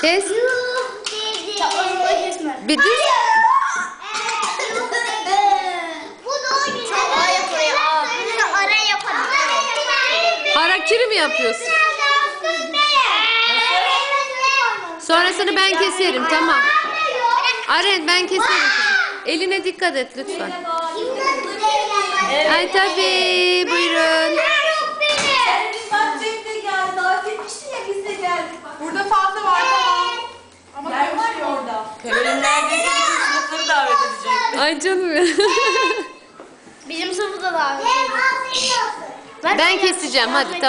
Kes. Yuh dedi. Bir düz. Harakiri mi yapıyorsun? Sonrasını ben keserim tamam. Aren ben keserim. Eline dikkat et lütfen. Ay tabii. Pevelin neredeyse bütün sınıfları davet edecek. Ay canım ya. Bizim sınıfta da var. Ben keseceğim hadi tamam.